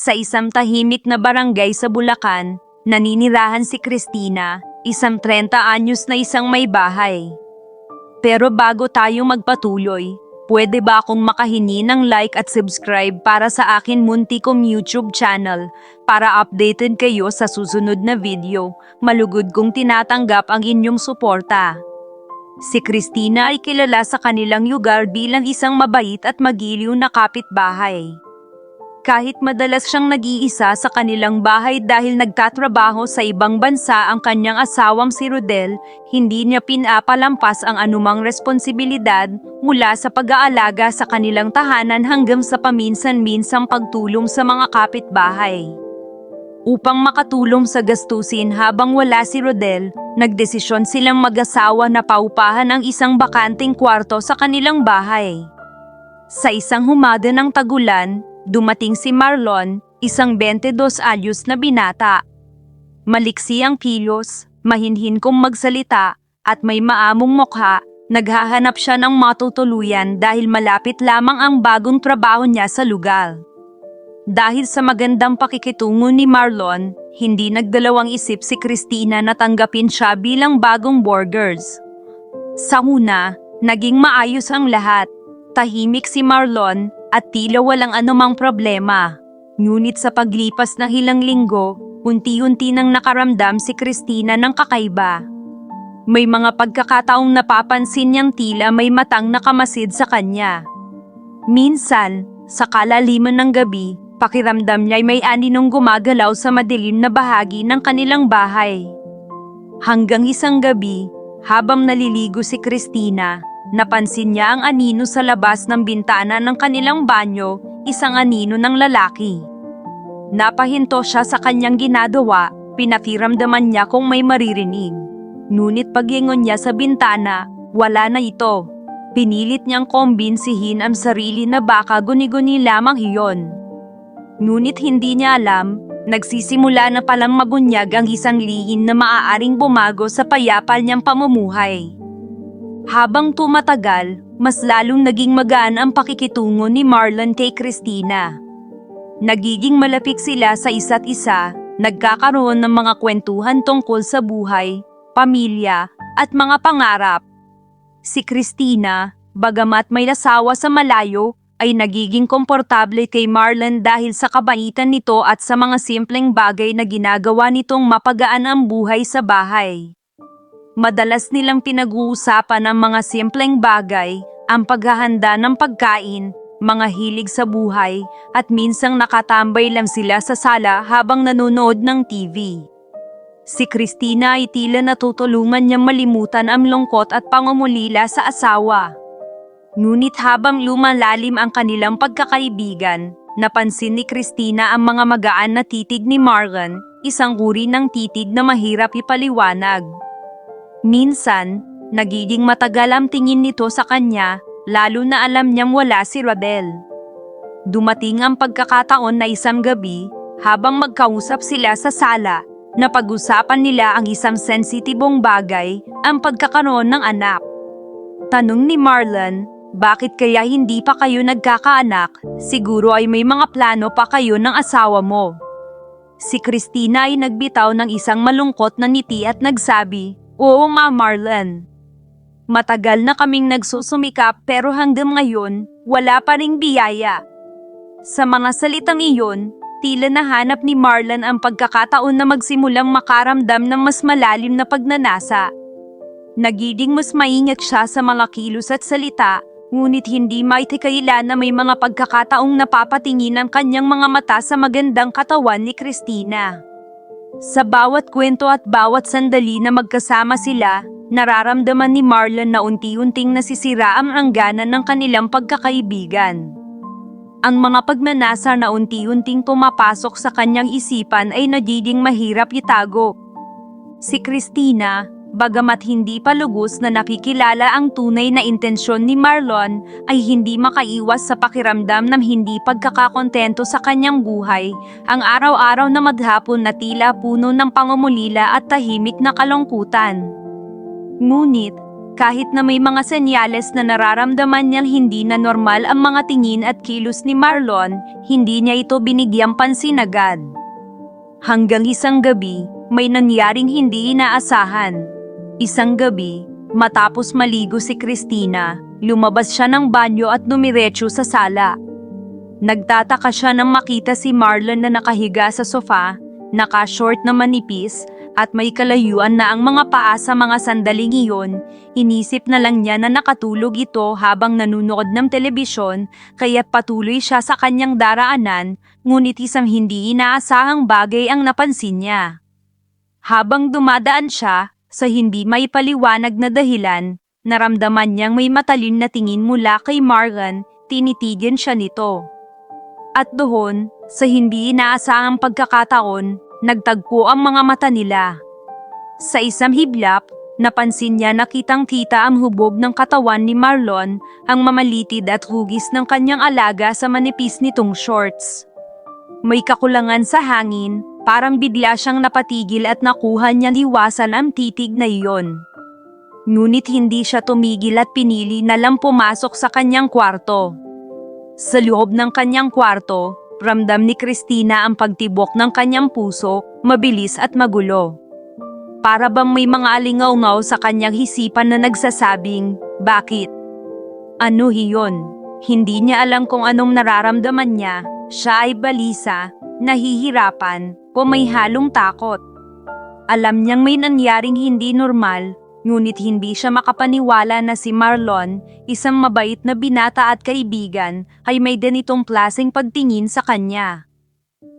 Sa isang tahimik na barangay sa Bulacan, naninirahan si Christina, isang 30 anyos na isang may bahay. Pero bago tayo magpatuloy, pwede ba akong makahingi ng like at subscribe para sa akin munti kong YouTube channel para updated kayo sa susunod na video, malugod kong tinatanggap ang inyong suporta. Si Christina ay kilala sa kanilang lugar bilang isang mabait at magiliw na kapitbahay. Kahit madalas siyang nag-iisa sa kanilang bahay dahil nagtatrabaho sa ibang bansa ang kanyang asawang si Rodel, hindi niya pinapalampas ang anumang responsibilidad mula sa pag-aalaga sa kanilang tahanan hanggang sa paminsan-minsang pagtulong sa mga kapitbahay. Upang makatulong sa gastusin habang wala si Rodel, nagdesisyon silang mag-asawa na paupahan ang isang bakanting kwarto sa kanilang bahay. Sa isang humada ng tagulan, dumating si Marlon, isang 22 anyos na binata. Maliksi ang kilos, mahinhin kong magsalita, at may maamong mukha, naghahanap siya ng matutuluyan dahil malapit lamang ang bagong trabaho niya sa lugar. Dahil sa magandang pakikitungo ni Marlon, hindi nagdalawang isip si Christina na tanggapin siya bilang bagong burgers. Sa una, naging maayos ang lahat. Tahimik si Marlon at tila walang anumang problema. Ngunit sa paglipas ng ilang linggo, unti-unti nang nakaramdam si Christina ng kakaiba. May mga pagkakataong napapansin niyang tila may matang nakamasid sa kanya. Minsan, sa kalaliman ng gabi, pakiramdam niya'y may aninong gumagalaw sa madilim na bahagi ng kanilang bahay. Hanggang isang gabi, habang naliligo si Christina, napansin niya ang anino sa labas ng bintana ng kanilang banyo, isang anino ng lalaki. Napahinto siya sa kanyang ginagawa, pinakiramdaman niya kung may maririnig. Ngunit pagingon niya sa bintana, wala na ito. Pinilit niyang kombinsihin ang sarili na baka guni-guni lamang iyon. Ngunit hindi niya alam, nagsisimula na palang mabunyag ang isang lihin na maaaring bumago sa payapal niyang pamumuhay. Habang tumatagal, mas lalong naging magaan ang pakikitungo ni Marlon kay Christina. Nagiging malapit sila sa isa't isa, nagkakaroon ng mga kwentuhan tungkol sa buhay, pamilya, at mga pangarap. Si Christina, bagamat may nasawa sa malayo, ay nagiging komportable kay Marlon dahil sa kabaitan nito at sa mga simpleng bagay na ginagawa nitong mapagaan ang buhay sa bahay. Madalas nilang pinag-uusapan ang mga simpleng bagay, ang paghahanda ng pagkain, mga hilig sa buhay, at minsang nakatambay lang sila sa sala habang nanonood ng TV. Si Christina ay tila natutulungan niyang malimutan ang lungkot at pangumulila sa asawa. Ngunit habang lumalalim ang kanilang pagkakaibigan, napansin ni Christina ang mga magaan na titig ni Marlon, isang uri ng titig na mahirap ipaliwanag. Minsan, nagiging matagal ang tingin nito sa kanya, lalo na alam niyang wala si Rodel. Dumating ang pagkakataon na isang gabi, habang magkausap sila sa sala, na pag-usapan nila ang isang sensitibong bagay, ang pagkakaroon ng anak. Tanong ni Marlon, bakit kaya hindi pa kayo nagkakaanak? Siguro ay may mga plano pa kayo ng asawa mo. Si Christina ay nagbitaw ng isang malungkot na ngiti at nagsabi, Oo nga Marlon. Matagal na kaming nagsusumikap pero hanggang ngayon, wala pa ring biyaya. Sa mga salitang iyon, tila nahanap ni Marlon ang pagkakataon na magsimulang makaramdam ng mas malalim na pagnanasa. Nagiging mas maingat siya sa mga kilos at salita, ngunit hindi maitikayla na may mga pagkakataong napapatingin ang kanyang mga mata sa magandang katawan ni Christina. Sa bawat kwento at bawat sandali na magkasama sila, nararamdaman ni Marlon na unti-unting nasisira ang angganan ng kanilang pagkakaibigan. Ang mga pagnanasa na unti-unting pumapasok sa kanyang isipan ay nagiging mahirap itago. Si Christina, bagamat hindi pa lubos na nakikilala ang tunay na intensyon ni Marlon, ay hindi makaiwas sa pakiramdam ng hindi pagkakakontento sa kanyang buhay, ang araw-araw na maghapon na tila puno ng pangumulila at tahimik na kalungkutan. Ngunit, Kahit na may mga senyales na nararamdaman niyang hindi na normal ang mga tingin at kilos ni Marlon, hindi niya ito binigyang pansin agad. Hanggang isang gabi, may nangyaring hindi inaasahan. Isang gabi, matapos maligo si Christina, lumabas siya ng banyo at dumiretso sa sala. Nagtataka siya nang makita si Marlon na nakahiga sa sofa, naka-short na manipis, at may kalayuan na ang mga paa sa mga sandaling iyon, inisip na lang niya na nakatulog ito habang nanunood ng telebisyon, kaya patuloy siya sa kanyang daraanan, ngunit isang hindi inaasahang bagay ang napansin niya. Habang dumadaan siya, sa hindi may paliwanag na dahilan, naramdaman niyang may matalim na tingin mula kay Marlon, tinitigyan siya nito. At doon, sa hindi inaasahang pagkakataon, nagtagpo ang mga mata nila. Sa isang hiblap, napansin niya na kitang-kita ang hubog ng katawan ni Marlon, ang mamalitid at hugis ng kanyang alaga sa manipis nitong shorts. May kakulangan sa hangin, parang bigla siyang napatigil at nakuha niya liwasan ang titig na iyon. Ngunit hindi siya tumigil at pinili na lang pumasok sa kanyang kwarto. Sa loob ng kanyang kwarto, ramdam ni Christina ang pagtibok ng kanyang puso, mabilis at magulo. Para bang may mga alingaw sa kanyang hisipan na nagsasabing, bakit? Ano hiyon? Hindi niya alam kung anong nararamdaman niya, siya ay balisa, nahihirapan, o may halong takot. Alam niyang may nangyaring hindi normal, ngunit hindi siya makapaniwala na si Marlon, isang mabait na binata at kaibigan, ay may ganitong klaseng pagtingin sa kanya.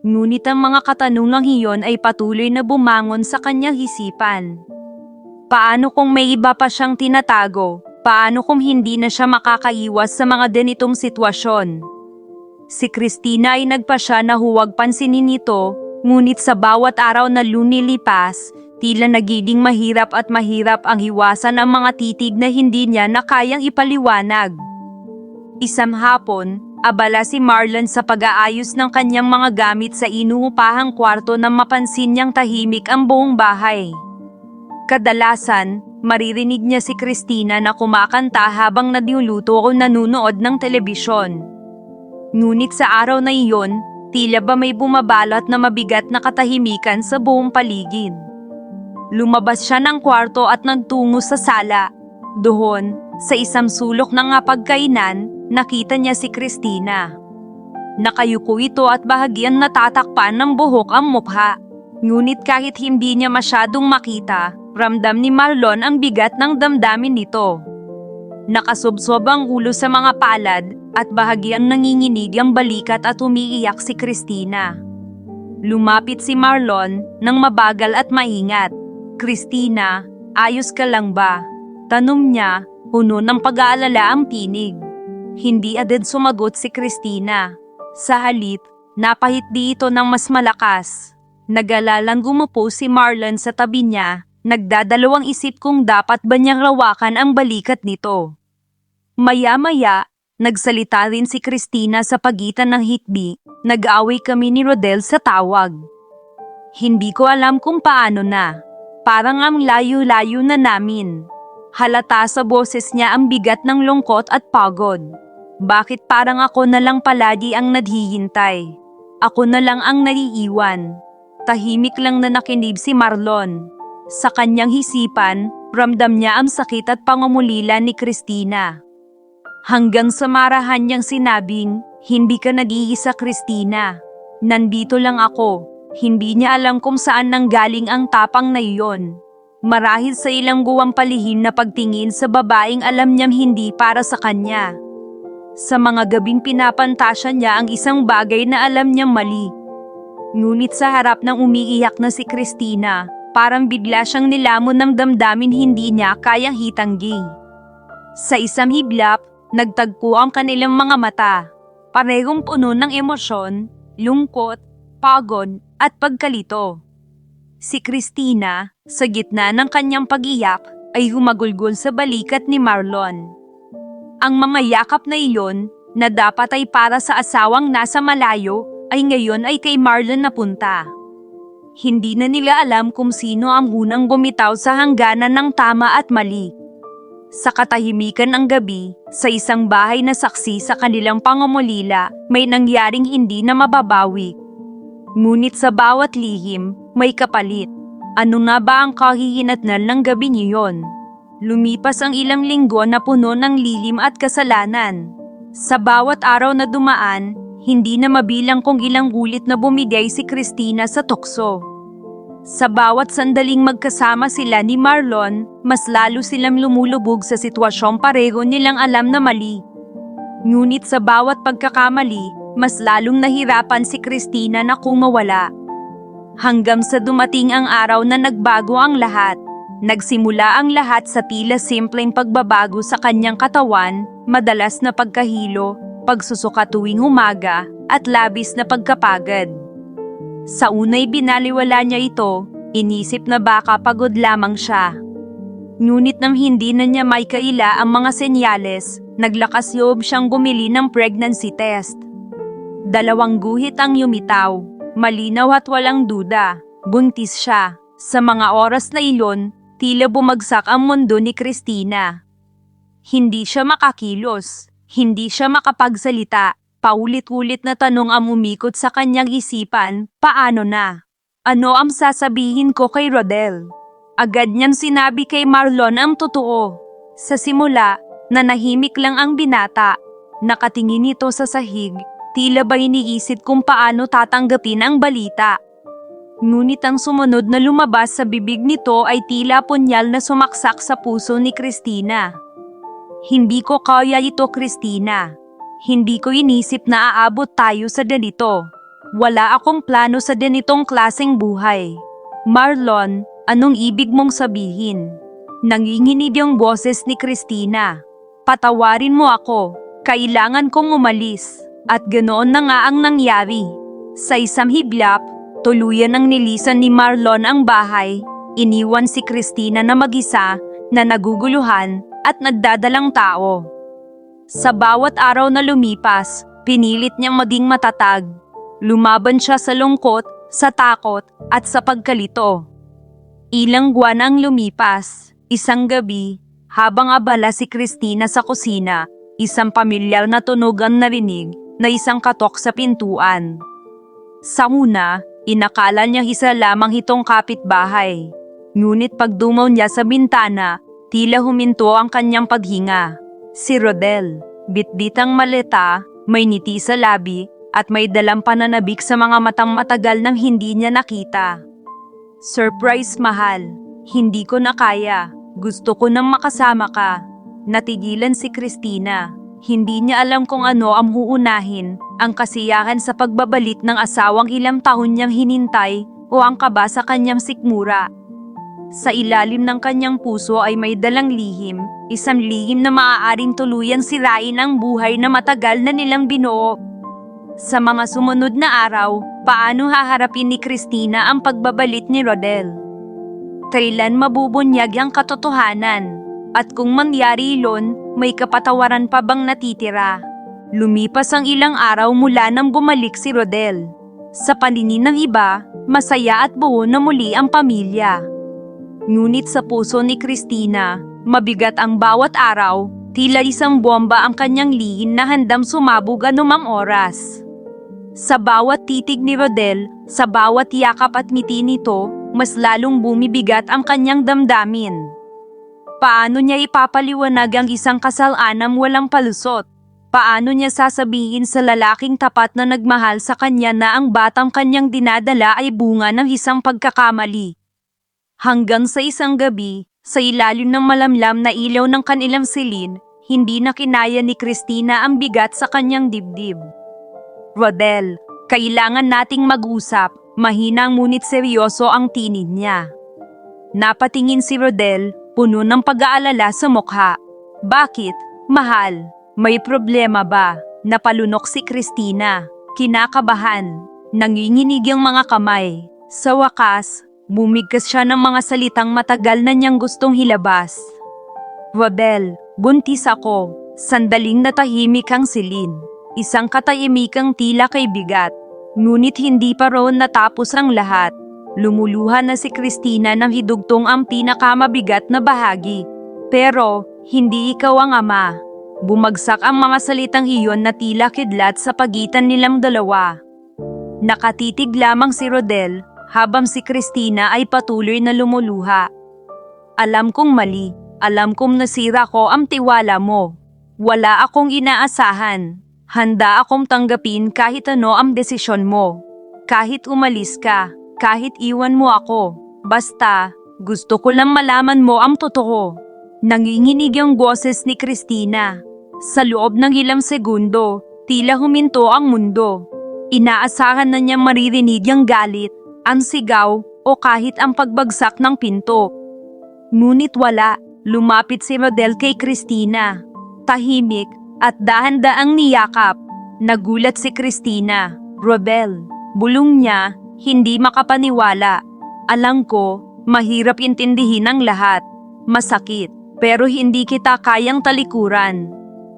Ngunit ang mga katanungang iyon ay patuloy na bumangon sa kanyang isipan. Paano kung may iba pa siyang tinatago? Paano kung hindi na siya makakaiwas sa mga ganitong sitwasyon? Si Christina ay nagpasya na huwag pansinin ito, ngunit sa bawat araw na lumilipas, tila nagiging mahirap at mahirap ang hiwasan ang mga titig na hindi niya na kayang ipaliwanag. Isang hapon, abala si Marlon sa pag-aayos ng kanyang mga gamit sa inuupahang kwarto nang mapansin niyang tahimik ang buong bahay. Kadalasan, maririnig niya si Christina na kumakanta habang nadiuluto o nanunood ng telebisyon. Ngunit sa araw na iyon, tila ba may bumabalot na mabigat na katahimikan sa buong paligid. Lumabas siya ng kwarto at nagtungo sa sala. Doon, sa isang sulok ng pagkainan, nakita niya si Christina. Nakayuko ito at bahagyang natatakpan ng buhok ang mukha. Ngunit kahit hindi niya masyadong makita, ramdam ni Marlon ang bigat ng damdamin nito. Nakasubsob ang ulo sa mga palad at bahagyang nanginginig ang balikat at umiiyak si Christina. Lumapit si Marlon nang mabagal at maingat. Christina, ayos ka lang ba? Tanong niya, puno ng pag-aalala ang tinig. Hindi agad sumagot si Christina. Sa halip, napahitdi ito ng mas malakas. Nagalalang gumupo si Marlon sa tabi niya, nagdadalawang isip kung dapat ba niyang rawakan ang balikat nito. Maya-maya, nagsalita rin si Christina sa pagitan ng hitbi, nag-away kami ni Rodel sa tawag. Hindi ko alam kung paano na. Parang ang layo-layo na namin. Halata sa boses niya ang bigat ng lungkot at pagod. Bakit parang ako na lang palagi ang naghihintay? Ako na lang ang naiiwan. Tahimik lang na nakinib si Marlon. Sa kanyang hisipan, ramdam niya ang sakit at pangumulila ni Christina. Hanggang sa marahan niyang sinabing, hindi ka nag-iisa Christina. Nandito lang ako. Hindi niya alam kung saan nanggaling ang tapang na iyon. Marahil sa ilang guwang palihim na pagtingin sa babaeng alam niyang hindi para sa kanya. Sa mga gabing pinapantasya niya ang isang bagay na alam niyang mali. Ngunit sa harap ng umiiyak na si Christina, parang bigla siyang nilamon ng damdamin hindi niya kayang hitanggi. Sa isang hiblap, nagtagpo ang kanilang mga mata. Parehong puno ng emosyon, lungkot, pagod, at pagkalito. Si Christina, sa gitna ng kanyang pag-iyak, ay humagulgol sa balikat ni Marlon. Ang mga yakap na iyon, na dapat ay para sa asawang nasa malayo, ay ngayon ay kay Marlon napunta. Hindi na nila alam kung sino ang unang bumitaw sa hangganan ng tama at mali. Sa katahimikan ng gabi, sa isang bahay na saksi sa kanilang pangumulila, may nangyaring hindi na mababawi. Ngunit sa bawat lihim, may kapalit. Ano nga ba ang kahihinatnan ng gabi niyon? Lumipas ang ilang linggo na puno ng lilim at kasalanan. Sa bawat araw na dumaan, hindi na mabilang kung ilang gulit na bumigay si Christina sa tukso. Sa bawat sandaling magkasama sila ni Marlon, mas lalo silang lumulubog sa sitwasyong pareho nilang alam na mali. Ngunit sa bawat pagkakamali, mas lalong nahirapan si Christina na kumawala. Hanggang sa dumating ang araw na nagbago ang lahat. Nagsimula ang lahat sa tila simpleng pagbabago sa kanyang katawan, madalas na pagkahilo, pagsusuka tuwing umaga, at labis na pagkapagod. Sa unay binaliwala niya ito, inisip na baka pagod lamang siya. Ngunit nang hindi na niya may kaila ang mga senyales, naglakas loob siyang bumili ng pregnancy test. Dalawang guhit ang yumitaw, malinaw at walang duda, buntis siya. Sa mga oras na iyon, tila bumagsak ang mundo ni Christina. Hindi siya makakilos, hindi siya makapagsalita, paulit-ulit na tanong ang umikot sa kanyang isipan, paano na? Ano ang sasabihin ko kay Rodel? Agad niyang sinabi kay Marlon ang totoo. Sa simula, nanahimik lang ang binata. Nakatingin ito sa sahig, tila ba iniisip kung paano tatanggapin ang balita. Ngunit ang sumunod na lumabas sa bibig nito ay tila punyal na sumaksak sa puso ni Christina. Hindi ko kaya ito, Christina. Hindi ko inisip na aabot tayo sa ganito. Wala akong plano sa ganitong klaseng buhay. Marlon, anong ibig mong sabihin? Nanginginig yung boses ni Christina. Patawarin mo ako. Kailangan kong umalis. At ganoon na nga ang nangyari. Sa isang hiblap, tuluyan ang nilisan ni Marlon ang bahay. Iniwan si Christina na mag-isa na naguguluhan at nagdadalang tao. Sa bawat araw na lumipas, pinilit niyang maging matatag. Lumaban siya sa lungkot, sa takot, at sa pagkalito. Ilang buwan ang lumipas, isang gabi, habang abala si Christina sa kusina, isang pamilyar na tunog ang narinig na isang katok sa pintuan. Sa una, inakala niya isa lamang itong kapitbahay. Ngunit pagdumaw niya sa bintana, tila huminto ang kanyang paghinga. Si Rodel, bitbitang maleta, may ngiti sa labi, at may dalang pananabik sa mga matang matagal nang hindi niya nakita. Surprise mahal, hindi ko na kaya, gusto ko nang makasama ka. Natigilan si Christina. Hindi niya alam kung ano ang huunahin, ang kasiyahan sa pagbabalik ng asawang ilang taon niyang hinintay o ang kaba sa kanyang sikmura. Sa ilalim ng kanyang puso ay may dalang lihim, isang lihim na maaaring tuluyang sirain ang buhay na matagal na nilang binuo. Sa mga sumunod na araw, paano haharapin ni Christina ang pagbabalik ni Rodel? Kailan mabubunyag ang katotohanan? At kung mangyari iyon, may kapatawaran pa bang natitira? Lumipas ang ilang araw mula nang bumalik si Rodel. Sa paningin ng iba, masaya at buo na muli ang pamilya. Ngunit sa puso ni Christina, mabigat ang bawat araw, tila isang bomba ang kanyang liin na handang sumabog anumang oras. Sa bawat titig ni Rodel, sa bawat yakap at ngiti nito, mas lalong bumibigat ang kanyang damdamin. Paano niya ipapaliwanag ang isang kasal-anam walang palusot? Paano niya sasabihin sa lalaking tapat na nagmahal sa kanya na ang batang kanyang dinadala ay bunga ng isang pagkakamali? Hanggang sa isang gabi, sa ilalim ng malamlam na ilaw ng kanilang silin, hindi na kinaya ni Christina ang bigat sa kanyang dibdib. Rodel, kailangan nating mag-usap, mahinang ngunit seryoso ang tinig niya. Napatingin si Rodel, puno ng pag-aalala sa mukha. Bakit, mahal? May problema ba? Napalunok si Christina. Kinakabahan. Nanginginig ang mga kamay. Sa wakas, bumigkas siya ng mga salitang matagal na niyang gustong hilabas. Rodel, buntis ako. Sandaling natahimik ang silin. Isang katahimikang tila kay bigat. Ngunit hindi pa roon natapos ang lahat. Lumuluhan na si Christina nang hidugtong ang pinakamabigat na bahagi. Pero, Hindi ikaw ang ama. Bumagsak ang mga salitang iyon na tila kidlat sa pagitan nilang dalawa. Nakatitig lamang si Rodel habang si Christina ay patuloy na lumuluha. Alam kong mali, alam kong nasira ko ang tiwala mo. Wala akong inaasahan. Handa akong tanggapin kahit ano ang desisyon mo. Kahit umalis ka, kahit iwan mo ako. Basta, gusto ko lang malaman mo ang totoo. Nanginginig ang boses ni Christina. Sa loob ng ilang segundo, tila huminto ang mundo. Inaasahan na niya maririnig ang galit, ang sigaw, o kahit ang pagbagsak ng pinto. Ngunit wala, lumapit si Rodel kay Christina. Tahimik at dahan-daang niyakap. Nagulat si Christina. Robel, bulong niya, hindi makapaniwala. Alam ko, mahirap intindihin ang lahat. Masakit, pero hindi kita kayang talikuran.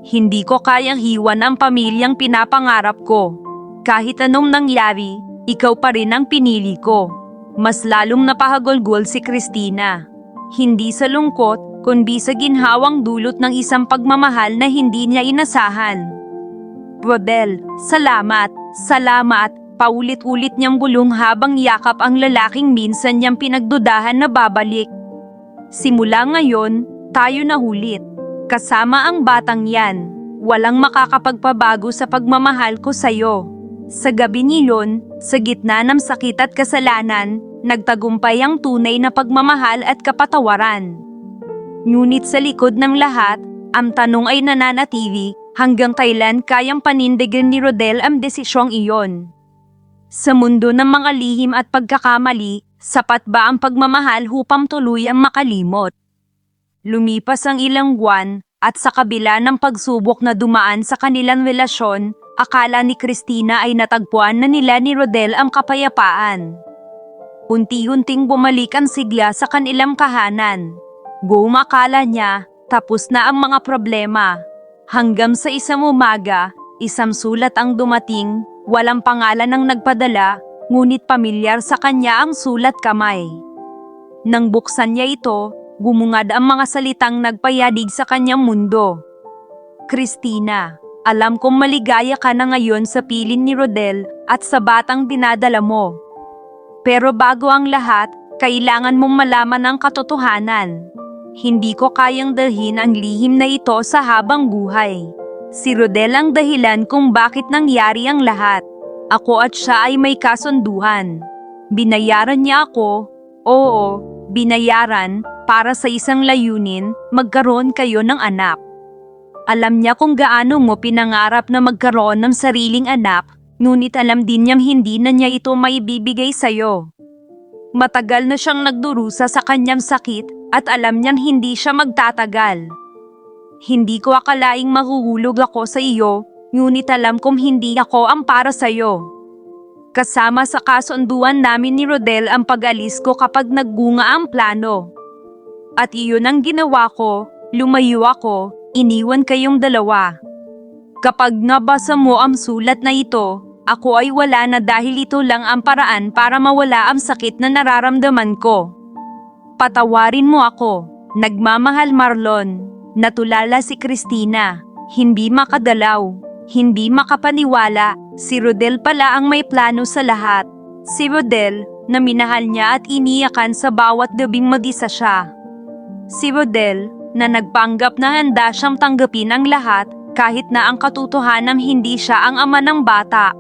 Hindi ko kayang hiwan ang pamilyang pinapangarap ko. Kahit anong nangyari, ikaw pa rin ang pinili ko. Mas lalong napahagulgol si Christina. Hindi sa lungkot, kundi sa ginhawang dulot ng isang pagmamahal na hindi niya inasahan. Rodel, salamat, salamat, paulit-ulit niyang bulong habang yakap ang lalaking minsan niyang pinagdudahan na babalik. Simula ngayon, tayo na hulit. Kasama ang batang yan, walang makakapagpabago sa pagmamahal ko sa'yo. Sa gabi niyon, sa gitna ng sakit at kasalanan, nagtagumpay ang tunay na pagmamahal at kapatawaran. Ngunit sa likod ng lahat, ang tanong ay nananatili hanggang kailan kayang panindigan ni Rodel ang desisyong iyon. Sa mundo ng mga lihim at pagkakamali, sapat ba ang pagmamahal upang tuloy ang makalimot? Lumipas ang ilang buwan at sa kabila ng pagsubok na dumaan sa kanilang relasyon, akala ni Christina ay natagpuan na nila ni Rodel ang kapayapaan. Unti-unting bumalik ang sigla sa kanilang kahanan. Buong akala niya, tapos na ang mga problema. Hanggang sa isang umaga, isang sulat ang dumating, walang pangalan ng nagpadala, ngunit pamilyar sa kanya ang sulat kamay. Nang buksan niya ito, Gumungad ang mga salitang nagpayadig sa kanyang mundo. Christina, alam kong maligaya ka na ngayon sa pilin ni Rodel at sa batang dinadala mo. Pero bago ang lahat, kailangan mong malaman ang katotohanan. Hindi ko kayang dalhin ang lihim na ito sa habang buhay. Si Rodel ang dahilan kung bakit nangyari ang lahat. Ako at siya ay may kasunduhan. Binayaran niya ako, oo, binayaran, para sa isang layunin, magkaroon kayo ng anak. Alam niya kung gaano mo pinangarap na magkaroon ng sariling anak, ngunit alam din niyang hindi na niya ito maibibigay sa'yo. Matagal na siyang nagdurusa sa kanyang sakit at alam niyang hindi siya magtatagal. Hindi ko akalaing mahuhulog ako sa iyo, ngunit alam kong hindi ako ang para sa'yo. Kasama sa kasunduan namin ni Rodel ang pag-alis ko kapag naggunga ang plano. At iyon ang ginawa ko, lumayo ako, iniwan kayong dalawa. Kapag nabasa mo ang sulat na ito, ako ay wala na dahil ito lang ang paraan para mawala ang sakit na nararamdaman ko. Patawarin mo ako, nagmamahal Marlon, natulala si Christina, hindi makadalaw, hindi makapaniwala, si Rodel pala ang may plano sa lahat. Si Rodel, na minahal niya at iniyakan sa bawat gabing mag-isa siya. Si Rodel, na nagpanggap na handa siyang tanggapin ang lahat kahit na ang katotohanan hindi siya ang ama ng bata.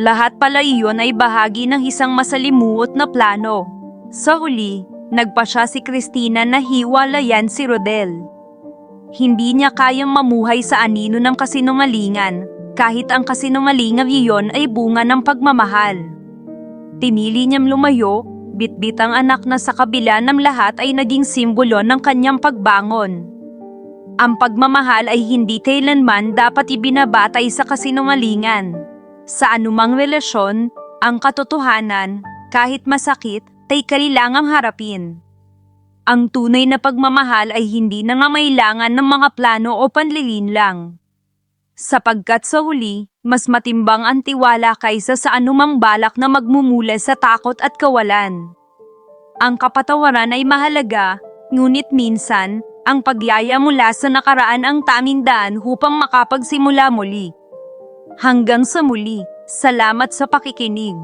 Lahat pala iyon ay bahagi ng isang masalimuot na plano. Sa huli, nagpa siya si Christina na hiwalayan si Rodel. Hindi niya kayang mamuhay sa anino ng kasinungalingan kahit ang kasinungalingan iyon ay bunga ng pagmamahal. Pinili niyang lumayo, bitbit ang anak na sa kabila ng lahat ay naging simbolo ng kanyang pagbangon. Ang pagmamahal ay hindi kailanman dapat ibinabatay sa kasinungalingan. Sa anumang relasyon, ang katotohanan, kahit masakit, ay kailangang harapin. Ang tunay na pagmamahal ay hindi nangangailangan ng mga plano o panlilin lang. Sapagkat sa huli, mas matimbang ang tiwala kaysa sa anumang balak na magmumula sa takot at kawalan. Ang kapatawaran ay mahalaga, ngunit minsan, Ang pagyaya mula sa nakaraan ang taming daan upang makapagsimula muli. Hanggang sa muli, salamat sa pakikinig.